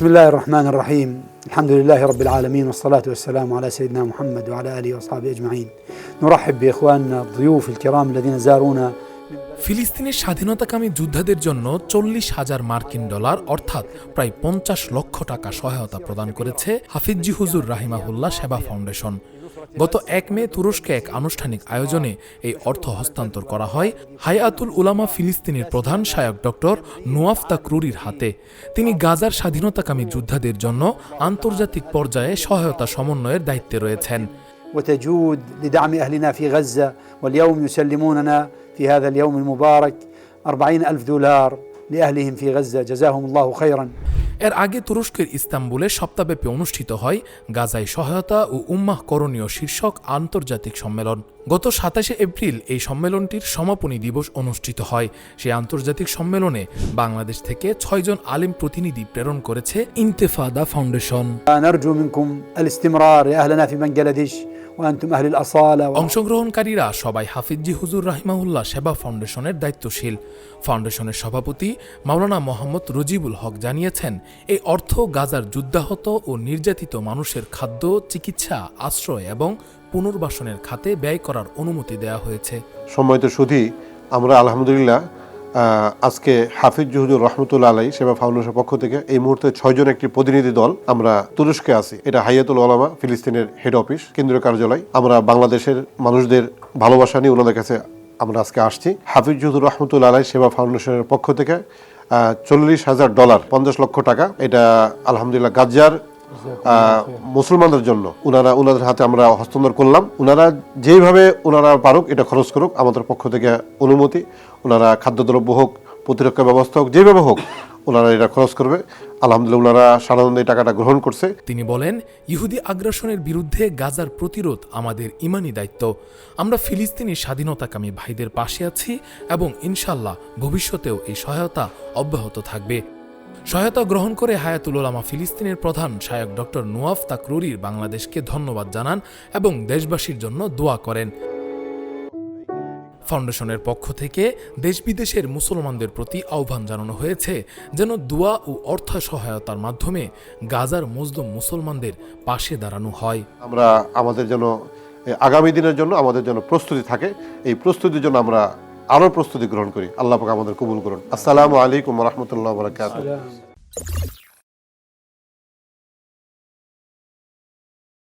بسم الله الرحمن الرحيم الحمد لله رب العالمين والصلاة والسلام على سيدنا محمد وعلى آله وأصحابه أجمعين نرحب بإخواننا الضيوف الكرام الذين زارونا ফিলিস্তিনের স্বাধীনতাকামী যোদ্ধাদের জন্য চল্লিশ হাজার মার্কিন ডলার অর্থাৎ প্রায় পঞ্চাশ লক্ষ টাকা সহায়তা প্রদান করেছে হাফিজি হুজুর রাহিমাহুল্লাহ সেবা ফাউন্ডেশন গত এক মে তুরস্কে এক আনুষ্ঠানিক আয়োজনে এই অর্থ হস্তান্তর করা হয় হায়াতুল উলামা ফিলিস্তিনের প্রধান শায়ক ডক্টর নোয়াফ তাকরুরির হাতে তিনি গাজার স্বাধীনতাকামী যোদ্ধাদের জন্য আন্তর্জাতিক পর্যায়ে সহায়তা সমন্বয়ের দায়িত্বে রয়েছেন وتجود لدعم أهلنا في غزة واليوم يسلموننا في هذا اليوم المبارك أربعين ألف دولار لأهلهم في غزة جزاهم الله خيرا এর আগে তুরস্কের ইস্তাম্বুলে সপ্তাহব্যাপী অনুষ্ঠিত হয় গাজায় সহায়তা ও উম্মাহ করণীয় শীর্ষক আন্তর্জাতিক সম্মেলন গত সাতাশে এপ্রিল এই সম্মেলনটির সমাপনী দিবস অনুষ্ঠিত হয়। সেই আন্তর্জাতিক সম্মেলনে বাংলাদেশ থেকে ছয়জন আলিম প্রতিনিধি প্রেরণ করেছে ইন্তেফাদা ফাউন্ডেশন। অংশগ্রহণকারীরা সবাই হাফিজি হুজুর রাহিমাহুল্লাহ সেবা ফাউন্ডেশনের দায়িত্বশীল। ফাউন্ডেশনের সভাপতি মাওলানা মোহাম্মদ রজিবুল হক জানিয়েছেন এই অর্থ গাজার যুদ্ধাহত ও নির্যাতিত মানুষের খাদ্য চিকিৎসা আশ্রয় এবং পুনর্বাসনের খাতে ব্যয় করার অনুমতি দেওয়া হয়েছে। সময় তো সুধী, আমরা আলহামদুলিল্লাহ আজকে হাফিজ জহুদুর রহমতুল্লাহ আলাই সেবা ফাউন্ডেশনের পক্ষ থেকে এই মুহূর্তে ছয়জন একটি প্রতিনিধি দল আমরা তুরস্কে আছি। এটা হাইয়াতুল ওলামা ফিলিস্তিনের হেড অফিস কেন্দ্রীয় কার্যালয়। আমরা বাংলাদেশের মানুষদের ভালোবাসা নিয়ে ওনাদের কাছে আমরা আজকে আসছি। হাফিজ জহুদুর রহমতুল্লাহ আলাই সেবা ফাউন্ডেশনের পক্ষ থেকে চল্লিশ হাজার ডলার, পঞ্চাশ লক্ষ টাকা। এটা আলহামদুলিল্লাহ গাজ্জার মুসলমানদের জন্য উনারা, উনাদের হাতে আমরা হস্তান্তর করলাম। উনারা যেইভাবে ওনারা পারুক, এটা খরচ করুক, আমাদের পক্ষ থেকে অনুমতি। ওনারা খাদ্যদ্রব্য হোক, প্রতিরক্ষা ব্যবস্থা হোক যেভাবে হোক ওনারা এটা খরচ করবে। আলহামদুলিল্লাহ ওনারা এই টাকাটা গ্রহণ করছে। তিনি বলেন, ইহুদি আগ্রাসনের বিরুদ্ধে গাজার প্রতিরোধ আমাদের ইমানি দায়িত্ব। আমরা ফিলিস্তিনি স্বাধীনতাকামী ভাইদের পাশে আছি এবং ইনশাল্লাহ ভবিষ্যতেও এই সহায়তা অব্যাহত থাকবে। সহায়তা গ্রহণ করে হায়াতুল ওলামা ফিলিস্তিনের প্রধান শায়ক ডক্টর নোয়াফ তাকরুরির বাংলাদেশকে ধন্যবাদ জানান এবং দেশবাসীর জন্য দোয়া করেন। ফাউন্ডেশনের পক্ষ থেকে দেশ বিদেশের মুসলমানদের প্রতি আহ্বান জানানো হয়েছে যেন দোয়া ও অর্থ সহায়তার মাধ্যমে গাজার মজলুম মুসলমানদের পাশে দাঁড়ানো হয়। আমরা আমাদের যেন আগামী দিনের জন্য আমাদের জন্য প্রস্তুতি থাকে, এই প্রস্তুতির জন্য আমরা আরও প্রস্তুতি গ্রহণ করি। আল্লাহ পাক আমাদের কবুল করুন। আসসালামু আলাইকুম রহমতুল্লাহ বরাকাত